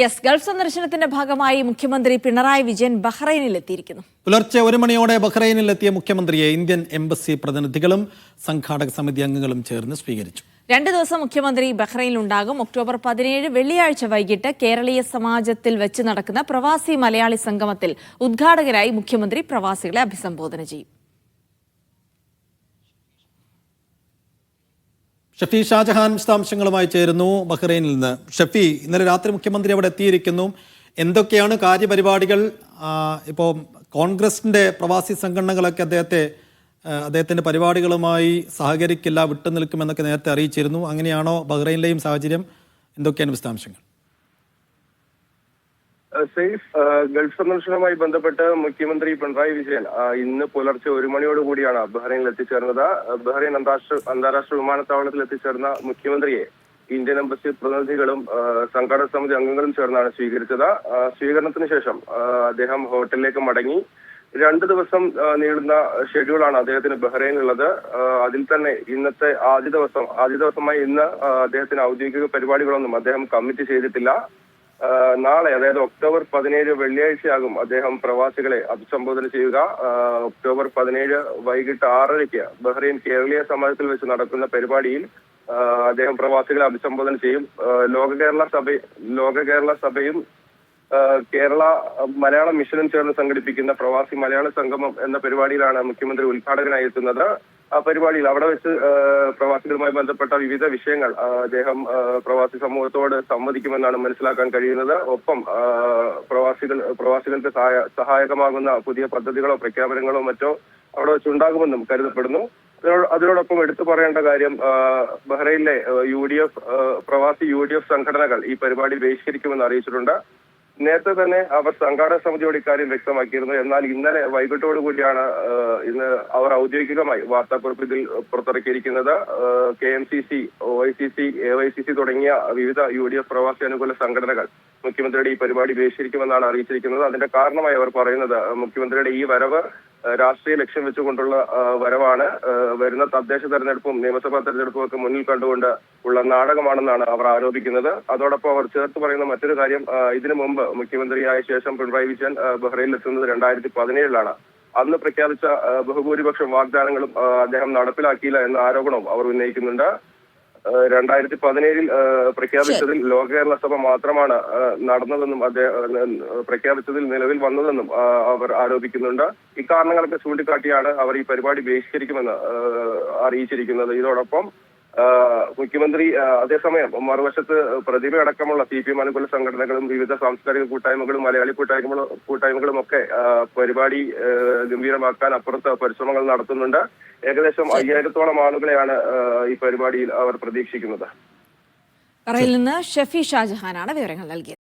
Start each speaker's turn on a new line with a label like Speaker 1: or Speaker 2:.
Speaker 1: Yes Gulf സന്ദർശനത്തിന്റെ ഭാഗമായി മുഖ്യമന്ത്രി പിണറായി വിജയൻ ബഹ്റൈനിൽ എത്തിയിരിക്കുന്നു
Speaker 2: പുലർച്ചെ ഒരു മണിയോടെ ബഹ്റൈനിൽ എത്തിയ മുഖ്യമന്ത്രിയെ ഇന്ത്യൻ എംബസി പ്രതിനിധികളും സംഘാടക സമിതി അംഗങ്ങളും ചേർന്ന് സ്വീകരിച്ചു.
Speaker 1: രണ്ടു ദിവസം മുഖ്യമന്ത്രി ബഹ്റൈനിലുണ്ടാകും. ഒക്ടോബർ പതിനേഴ് വെള്ളിയാഴ്ച വൈകിട്ട് കേരളീയ സമാജത്തിൽ വെച്ച് നടക്കുന്ന പ്രവാസി മലയാളി സംഗമത്തിൽ ഉദ്ഘാടകരായി മുഖ്യമന്ത്രി പ്രവാസികളെ അഭിസംബോധന ചെയ്യും.
Speaker 2: ഷഫി ഷാജഹാൻ വിശദാംശങ്ങളുമായി ചേരുന്നു. ബഹ്റൈനിൽ നിന്ന് ഷഫി ഇന്നലെ രാത്രി മുഖ്യമന്ത്രി അവിടെ എത്തിയിരിക്കുന്നു. എന്തൊക്കെയാണ് കാര്യപരിപാടികൾ? ഇപ്പോൾ കോൺഗ്രസിന്റെ പ്രവാസി സംഘടനകളൊക്കെ അദ്ദേഹത്തെ അദ്ദേഹത്തിന്റെ പരിപാടികളുമായി സഹകരിക്കില്ല വിട്ടുനിൽക്കുമെന്നൊക്കെ നേരത്തെ അറിയിച്ചിരുന്നു. അങ്ങനെയാണോ ബഹ്റൈനിലെയും സാഹചര്യം? എന്തൊക്കെയാണ് വിശദാംശങ്ങൾ?
Speaker 3: സെയ്ഫ് ഗൾഫ് സന്ദർശനവുമായി ബന്ധപ്പെട്ട് മുഖ്യമന്ത്രി പിണറായി വിജയൻ ഇന്ന് പുലർച്ചെ ഒരു മണിയോട് കൂടിയാണ് ബഹ്റൈനിൽ എത്തിച്ചേർന്നത്. ബഹ്റൈൻ അന്താരാഷ്ട്ര അന്താരാഷ്ട്ര വിമാനത്താവളത്തിൽ എത്തിച്ചേർന്ന മുഖ്യമന്ത്രിയെ ഇന്ത്യൻ എംബസി പ്രതിനിധികളും സംഘാടക സമിതി അംഗങ്ങളും ചേർന്നാണ് സ്വീകരിച്ചത്. സ്വീകരണത്തിന് ശേഷം അദ്ദേഹം ഹോട്ടലിലേക്ക് മടങ്ങി. രണ്ട് ദിവസം നീളുന്ന ഷെഡ്യൂളാണ് അദ്ദേഹത്തിന് ബഹ്റൈനിലുള്ളത്. അതിൽ തന്നെ ഇന്നത്തെ ആദ്യ ദിവസം ആദ്യ ദിവസമായി ഇന്ന് അദ്ദേഹത്തിന് ഔദ്യോഗിക പരിപാടികളൊന്നും അദ്ദേഹം കമ്മിറ്റ് ചെയ്തിട്ടില്ല. നാളെ അതായത് ഒക്ടോബർ പതിനേഴ് വെള്ളിയാഴ്ചയാകും അദ്ദേഹം പ്രവാസികളെ അഭിസംബോധന ചെയ്യുക. ഒക്ടോബർ പതിനേഴ് വൈകിട്ട് ആറരയ്ക്ക് ബഹ്റൈൻ കേരളീയ സമാജത്തിൽ വെച്ച് നടക്കുന്ന പരിപാടിയിൽ അദ്ദേഹം പ്രവാസികളെ അഭിസംബോധന ചെയ്യും. ലോക കേരള സഭ ലോക കേരള സഭയും കേരള മലയാള മിഷനും ചേർന്ന് സംഘടിപ്പിക്കുന്ന പ്രവാസി മലയാള സംഗമം എന്ന പരിപാടിയിലാണ് മുഖ്യമന്ത്രി ഉദ്ഘാടകനായി എത്തുന്നത്. പരിപാടിയിൽ അവിടെ വെച്ച് പ്രവാസികളുമായി ബന്ധപ്പെട്ട വിവിധ വിഷയങ്ങൾ അദ്ദേഹം പ്രവാസി സമൂഹത്തോട് സംവദിക്കുമെന്നാണ് മനസ്സിലാക്കാൻ കഴിയുന്നത്. ഒപ്പം പ്രവാസികൾ പ്രവാസികൾക്ക് സഹായ- സഹായകമാകുന്ന പുതിയ പദ്ധതികളോ പ്രഖ്യാപനങ്ങളോ മറ്റോ അവിടെ വെച്ചുണ്ടാകുമെന്നും കരുതപ്പെടുന്നു. അതിനോടൊപ്പം എടുത്തു പറയേണ്ട കാര്യം ബഹ്റൈനിലെ യു ഡി എഫ് പ്രവാസി യു ഡി എഫ് സംഘടനകൾ ഈ പരിപാടി ബഹിഷ്കരിക്കുമെന്ന് അറിയിച്ചിട്ടുണ്ട്. നേരത്തെ തന്നെ അവർ സംഘാടക സമിതിയോട് ഇക്കാര്യം വ്യക്തമാക്കിയിരുന്നു. എന്നാൽ ഇന്നലെ വൈകിട്ടോടു കൂടിയാണ് ഇന്ന് അവർ ഔദ്യോഗികമായി വാർത്താക്കുറിപ്പ് ഇതിൽ പുറത്തിറക്കിയിരിക്കുന്നത്. K M C C O I C C A Y C C തുടങ്ങിയ വിവിധ യു ഡി എഫ് പ്രവാസി അനുകൂല സംഘടനകൾ മുഖ്യമന്ത്രിയുടെ ഈ പരിപാടി ബഹിഷ്കരിക്കുമെന്നാണ് അറിയിച്ചിരിക്കുന്നത്. അതിന്റെ കാരണമായി അവർ പറയുന്നത് മുഖ്യമന്ത്രിയുടെ ഈ വരവ് രാഷ്ട്രീയ ലക്ഷ്യം വെച്ചുകൊണ്ടുള്ള വരവാണ്. വരുന്ന തദ്ദേശ തെരഞ്ഞെടുപ്പും നിയമസഭാ തെരഞ്ഞെടുപ്പും ഒക്കെ മുന്നിൽ കണ്ടുകൊണ്ട് ഉള്ള നാടകമാണെന്നാണ് അവർ ആരോപിക്കുന്നത്. അതോടൊപ്പം അവർ ചേർത്ത് പറയുന്ന മറ്റൊരു കാര്യം ഇതിനു മുമ്പ് മുഖ്യമന്ത്രിയായ ശേഷം പിണറായി വിജയൻ എത്തുന്നത് രണ്ടായിരത്തി പതിനേഴിലാണ് അന്ന് പ്രഖ്യാപിച്ച ബഹുഭൂരിപക്ഷം വാഗ്ദാനങ്ങളും അദ്ദേഹം നടപ്പിലാക്കിയില്ല എന്ന ആരോപണവും അവർ ഉന്നയിക്കുന്നുണ്ട്. രണ്ടായിരത്തി പതിനേഴിൽ പ്രഖ്യാപിച്ചതിൽ ലോക കേരള സഭ മാത്രമാണ് നടന്നതെന്നും അദ്ദേഹം പ്രഖ്യാപിച്ചതിൽ നിലവിൽ വന്നതെന്നും അവർ ആരോപിക്കുന്നുണ്ട്. ഇക്കാരണങ്ങളൊക്കെ ചൂണ്ടിക്കാട്ടിയാണ് അവർ ഈ പരിപാടി ബഹിഷ്കരിക്കുമെന്ന് അറിയിച്ചിരിക്കുന്നത്. ഇതോടൊപ്പം മുഖ്യമന്ത്രി അതേസമയം മറുവശത്ത് പ്രതിമ അടക്കമുള്ള സി പി എം അനുകൂല സംഘടനകളും വിവിധ സാംസ്കാരിക കൂട്ടായ്മകളും മലയാളി കൂട്ടായ്മകളും കൂട്ടായ്മകളും ഒക്കെ പരിപാടി ഗംഭീരമാക്കാൻ അപ്പുറത്ത് പരിശ്രമങ്ങൾ നടത്തുന്നുണ്ട്. ഏകദേശം അയ്യായിരത്തോളം ആളുകളെയാണ് ഈ പരിപാടിയിൽ അവർ പ്രതീക്ഷിക്കുന്നത്.
Speaker 1: ഷെഫി നിന്ന് ഷഫി ഷാജഹാനാണ് വിവരങ്ങൾ നൽകിയത്.